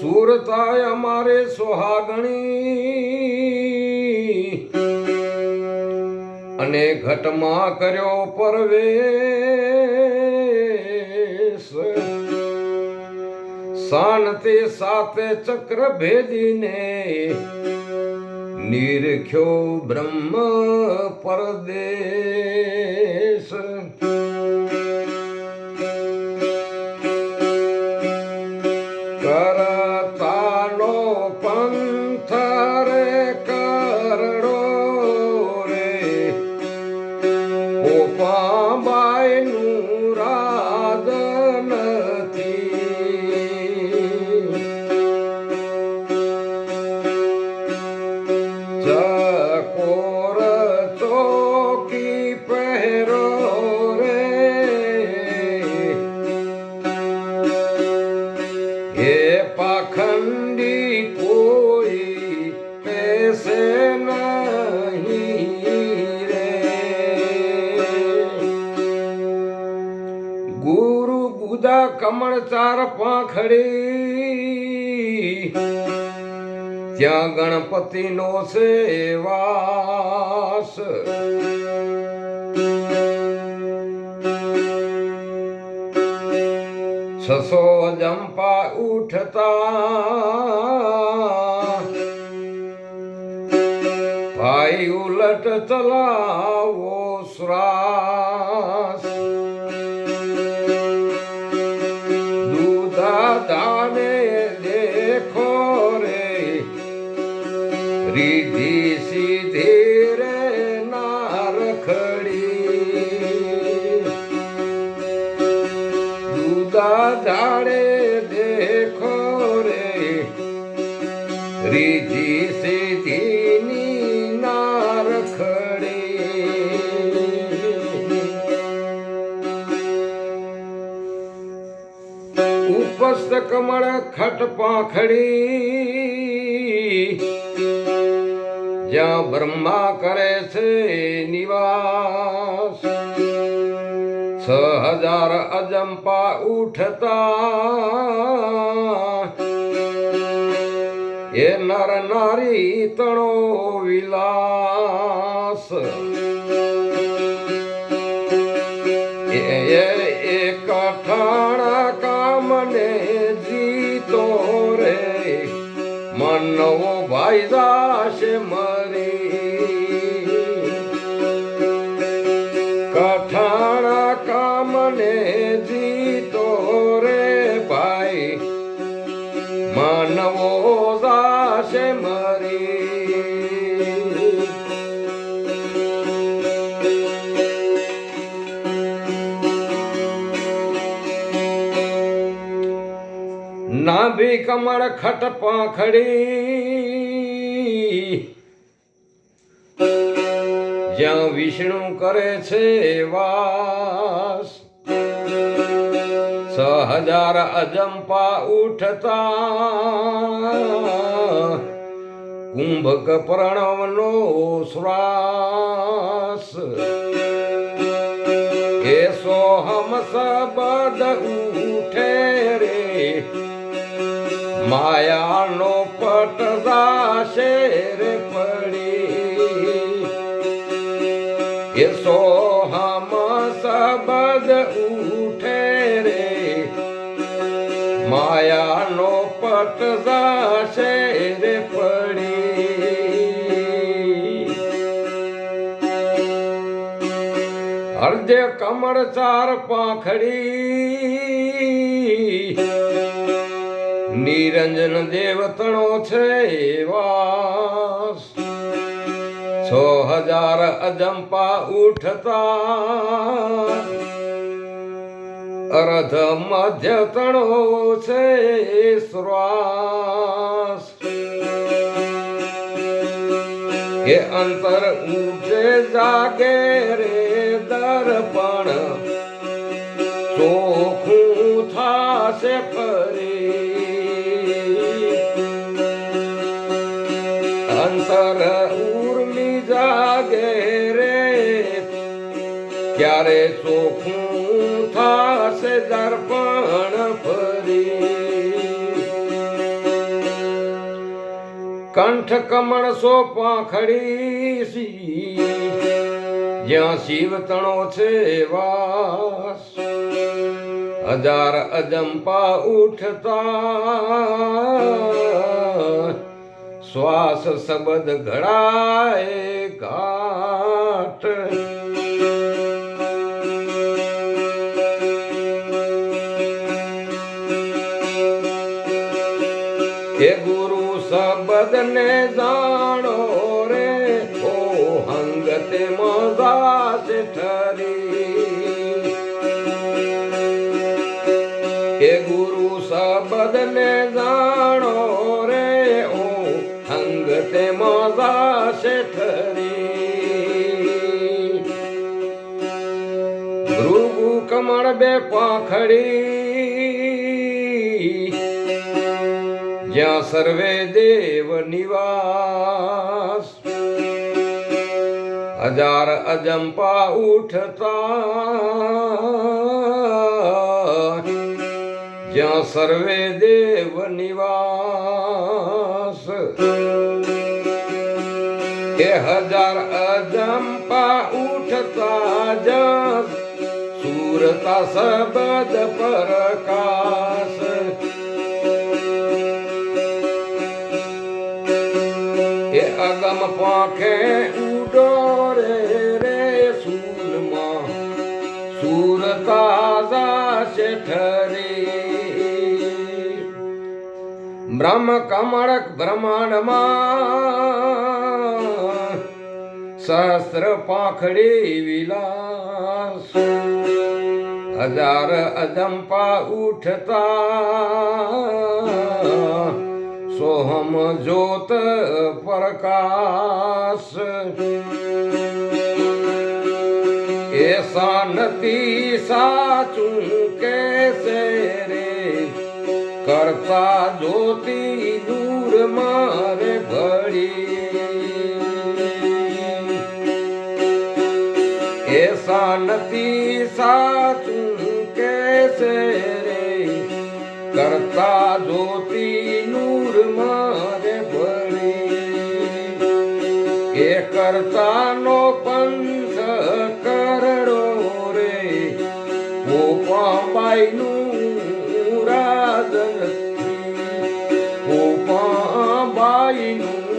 સુરતાય અમારે સોહાગણી. અને ઘટમાં કર્યો પરવેશ. શાંતિ સાથે ચક્ર ભેદીને નિરખ્યો બ્રહ્મ પરદેશ. બુદા કમળ ચાર પાંખડી. ત્યાં ગણપતિનો સેવાસ. છસો જંપા ઉઠતા. ભાઈ ઉલટ ચલાવો શ્વાસ દાડે દેખો રે. રીધિ સીધી નારખડી ઉપસ્થ કમળ ખટ પાંખડી. જ્યાં બ્રહ્મા કરે છે નિવાસ. છ હજાર અજંપા ઉઠતા. એ નર નારી તણો વિલાસ. એ એક ઠાણા કામને જીતો રે. મનવો ભાઈ દાશે મરી માનવો જાશે મરી. નાભી કમળ ખટ પાંખડી. જ્યાં વિષ્ણુ કરે છે છ હજાર અજંપા ઉઠતા. કુંભક પ્રણવનો શ્વાસ. કે સોહમ સબદ ઉઠે રે. માયાનો પટ દાશે રે પડી. એ સોહમ સબદ ઉઠે માયાનો પટ રે પડી. હરદે કમળ ચાર પાંખડી. નિરંજન દેવતણો છે વાસ. છ હજાર અજંપા ઉઠતા. અર્ધ મધ્ય તણો છે શ્વાસ. કે અંતર ઊંચે જાગે રે દર્પણ અંતર ઉર્મી જાગે રે ત્યારે ચોખ્ખું થાશે દર્પણ ફરી. કંઠ કમળ સો પાંખડી જ્યાં શિવ તણો છે વાસ. હજાર અજંપા ઉઠતા શ્વાસ શબ્દ ઘડાય ઘાટ. હે ગુરુ શબ્દ ને જાણો રે, ઓ હંગતે મજા છે ઠરી. હે ગુરુ શબ્દ ને જાણો રે, ઓ હંગતે મજા છે ઠરી. ભૃગુ કમળ બે પાંખડી જ્યાં સર્વે દેવ નિવાસ. હજાર અજંપા ઉઠતા. જ્યાં સર્વે દેવ નિવાસ. એ હજાર અજંપા ઉઠતા જ્યાં સુરતા સબદ પરકાશ. અગમ પાંખે ઉડો રે રે સૂનમાં તાજા છે ઠરી બ્રહ્મ કમળક બ્રહ્માંડમાં સહસ્ર પાંખડી વિલાસ. હજાર અજંપા ઉઠતા. સોહમ જ્યોત પ્રકાશ. એસા નથી સાચું કેસે રે. કરતા જ્યોતિ દૂર મારે ભળી. એસા નથી સાચું કેસે કરતા જ્યોતિ નૂર મારે ભળી એ કરતા નો પંથ કરડો રે. ગોપાબાઈ નું રાજન ગોપાબાઈ નું